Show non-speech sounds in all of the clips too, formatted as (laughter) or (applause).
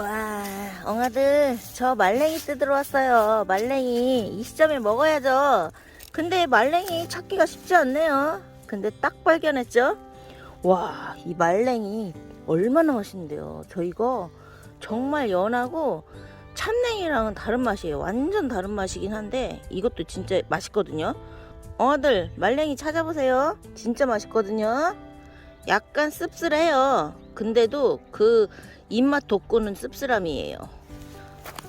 와, 엉아들, 저 말랭이 뜯으러 왔어요. 말랭이 이 시점에 먹어야죠. 근데 말랭이 찾기가 쉽지 않네요. 근데 딱 발견했죠? 와, 이 말랭이 얼마나 맛있는데요. 저 이거 정말 연하고 참냉이랑은 다른 맛이에요. 완전 다른 맛이긴 한데 이것도 진짜 맛있거든요. 엉아들, 말랭이 찾아보세요. 진짜 맛있거든요. 약간 씁쓸해요. 근데도 그 입맛 돋구는 씁쓸함이에요.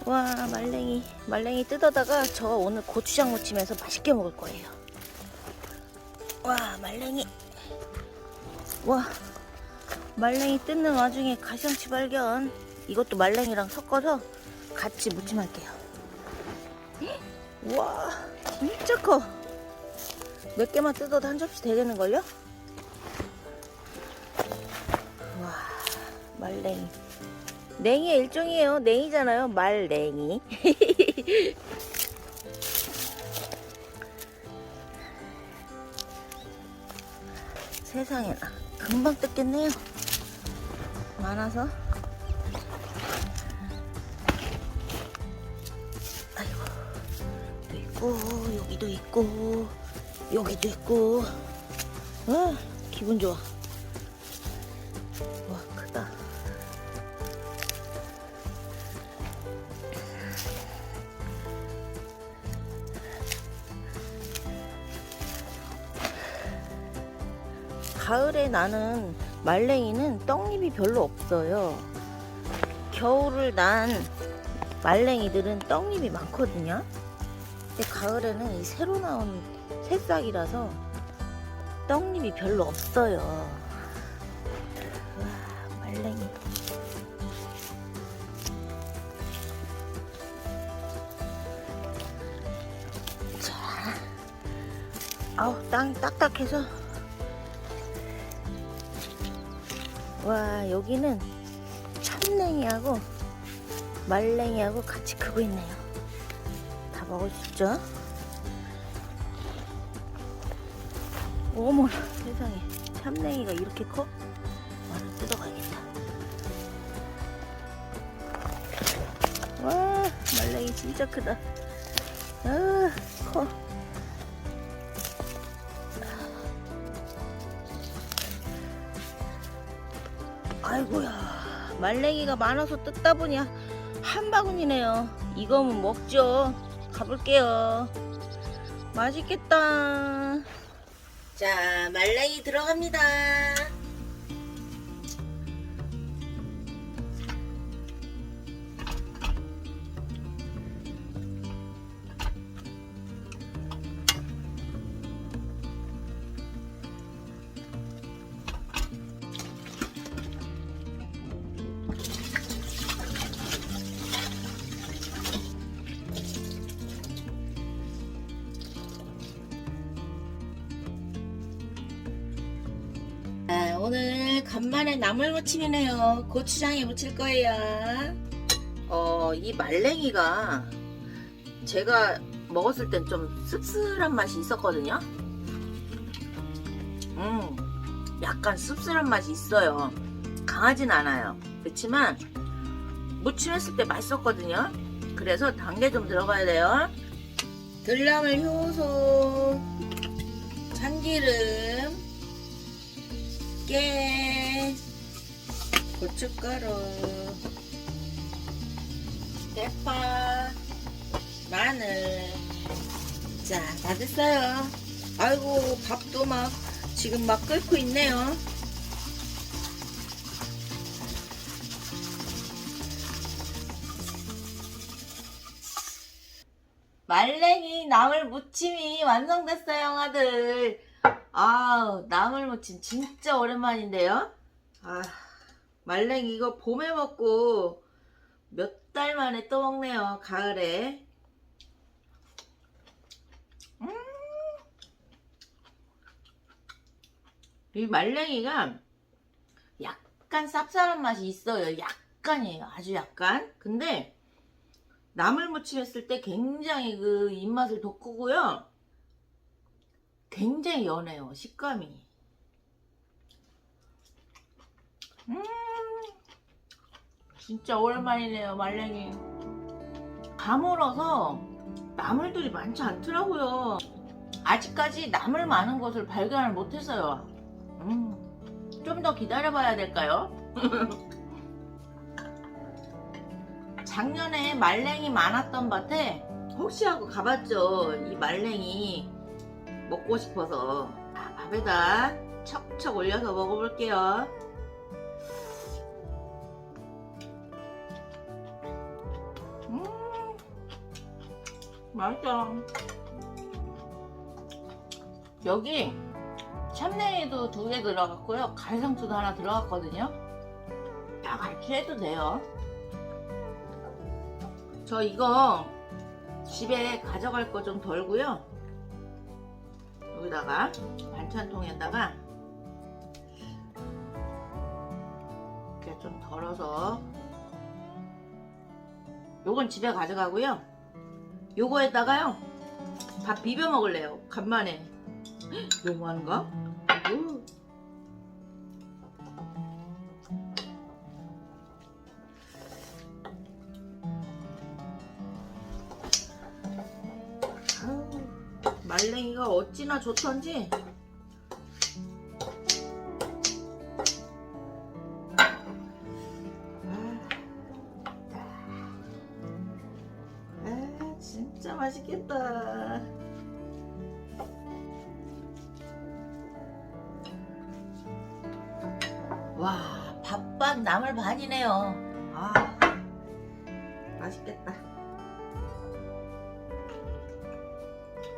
와 말랭이 말랭이 뜯어다가 저 오늘 고추장 무침해서 맛있게 먹을 거예요. 와 말랭이 와 말랭이 뜯는 와중에 가시향치 발견. 이것도 말랭이랑 섞어서 같이 무침할게요. 헉, 와 진짜 커. 몇 개만 뜯어도 한 접시 되겠는걸요? 말랭이 냉이의 일종이에요. 냉이잖아요. 말냉이. (laughs) 세상에나 금방 뜯겠네요. 많아서. 아이고. 또 있고 여기도 있고 여기도 있고. 아 기분 좋아 가을에 나는 말랭이는 떡잎이 별로 없어요. 겨울을 난 말랭이들은 떡잎이 많거든요. 근데 가을에는 이 새로 나온 새싹이라서 떡잎이 별로 없어요. 와, 말랭이. 자, 아우, 땅이 딱딱해서 와 여기는 참냉이하고 말랭이하고 같이 크고 있네요. 다 먹을 수 있죠? 어머나 세상에. 참냉이가 이렇게 커? 하나 뜯어가야겠다. 와 말랭이 진짜 크다. 아커 아이고야 말랭이가 많아서 뜯다 보니 한 바구니네요. 이거면 먹죠. 가볼게요. 맛있겠다. 자 말랭이 들어갑니다 간만에 나물 무침이네요. 고추장에 무칠 거예요. 어, 이 말랭이가 제가 먹었을 땐 좀 씁쓸한 맛이 있었거든요. 음, 약간 씁쓸한 맛이 있어요. 강하진 않아요. 그렇지만 무침했을 때 맛있었거든요. 그래서 단게좀 들어가야 돼요. 들나물 효소, 참기름, 깨, 고춧가루, 대파, 마늘. 자, 다 됐어요. 아이고, 밥도 막 지금 막 끓고 있네요. 말랭이 나물 무침이 완성됐어요, 형아들. 아, 나물 무침 진짜 오랜만인데요. 아, 말랭이 이거 봄에 먹고 몇 달 만에 또 먹네요. 가을에. 음. 이 말랭이가 약간 쌉쌀한 맛이 있어요. 약간이에요. 아주 약간. 근데 나물 무침 했을 때 굉장히 그 입맛을 돋구고요. 굉장히 연해요. 식감이. 음. 진짜 오랜만이네요 말랭이. 가물어서 나물들이 많지 않더라고요. 아직까지 나물 많은 곳을 발견을 못했어요. 음, 좀 더 기다려봐야 될까요? (laughs) 작년에 말랭이 많았던 밭에 혹시 하고 가봤죠 이 말랭이. 먹고 싶어서. 아, 밥에다 척척 올려서 먹어볼게요 음. 맛있다. 여기 참내에도 두 개 들어갔고요. 갈상추도 하나 들어갔거든요. 다 같이 해도 돼요. 저 이거 집에 가져갈 거 좀 덜고요. 여기다가 반찬통에다가 이렇게 좀 덜어서 요건 집에 가져가고요 요거에다가요 밥 비벼 먹을래요 간만에 (gasps) 너무한가? 우. 아우, 말랭이가 어찌나 좋던지 와, 밥반 나물 반이네요. 아, 맛있겠다.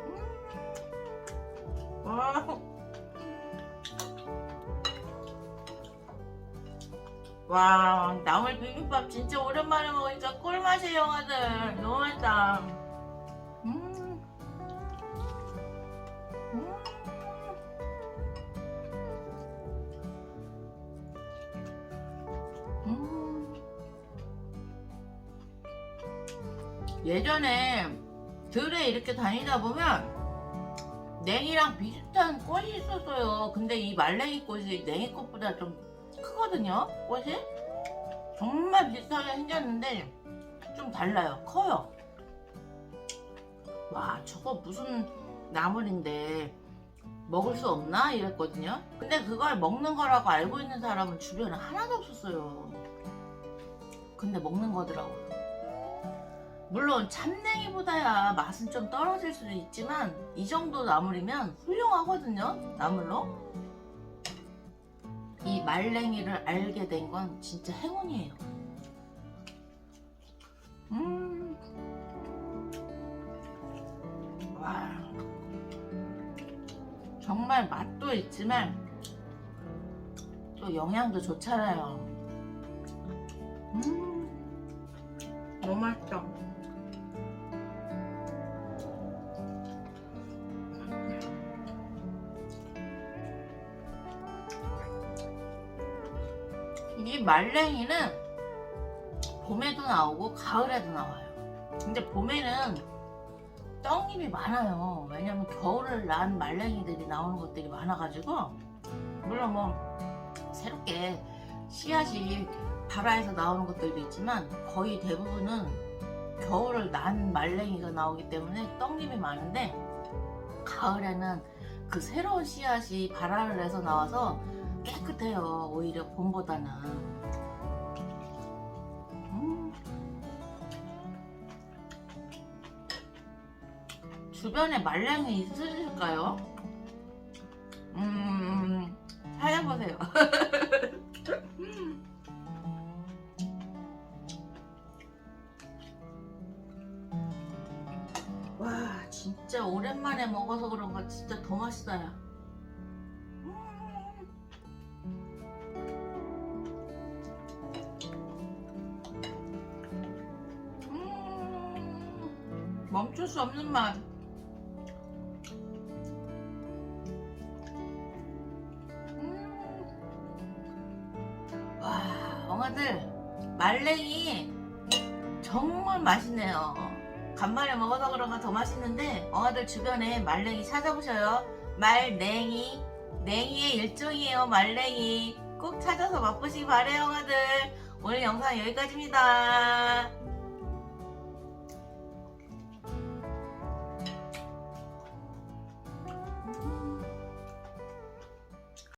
음. 와. 와, 나물 비빔밥 진짜 오랜만에 먹으니까 꿀맛이에요, 형아들. 너무 맛있다. 음. 음. 음. 예전에 들에 이렇게 다니다 보면 냉이랑 비슷한 꽃이 있었어요. 근데 이 말랭이 꽃이 냉이 꽃보다 좀 크거든요. 꽃이 정말 비슷하게 생겼는데 좀 달라요. 커요. 와 저거 무슨 나물인데 먹을 수 없나 이랬거든요. 근데 그걸 먹는 거라고 알고 있는 사람은 주변에 하나도 없었어요. 근데 먹는 거더라고요. 물론 참냉이보다야 맛은 좀 떨어질 수도 있지만 이 정도 나물이면 훌륭하거든요. 나물로. 이 말랭이를 알게 된 건 진짜 행운이에요. 음. 와. 정말 맛도 있지만 또 영양도 좋잖아요. 음. 너무 맛있다. 말랭이는 봄에도 나오고 가을에도 나와요. 근데 봄에는 떡잎이 많아요. 왜냐면 겨울을 난 말랭이들이 나오는 것들이 많아가지고 물론 뭐 새롭게 씨앗이 발아에서 나오는 것들도 있지만 거의 대부분은 겨울을 난 말랭이가 나오기 때문에 떡잎이 많은데 가을에는 그 새로운 씨앗이 발아를 해서 나와서 깨끗해요. 오히려 봄보다는. 음. 주변에 말랭이 있으실까요? 음, 찾아보세요. (laughs) 와, 진짜 오랜만에 먹어서 그런가 진짜 더 맛있어요. 멈출 수 없는 맛. 음. 와, 엉아들 말랭이 정말 맛있네요. 간만에 먹어서 그런가 더 맛있는데 엉아들 주변에 말랭이 찾아보셔요. 말냉이, 냉이의 일종이에요. 말랭이 꼭 찾아서 맛보시기 바래요, 엉아들. 오늘 영상 여기까지입니다.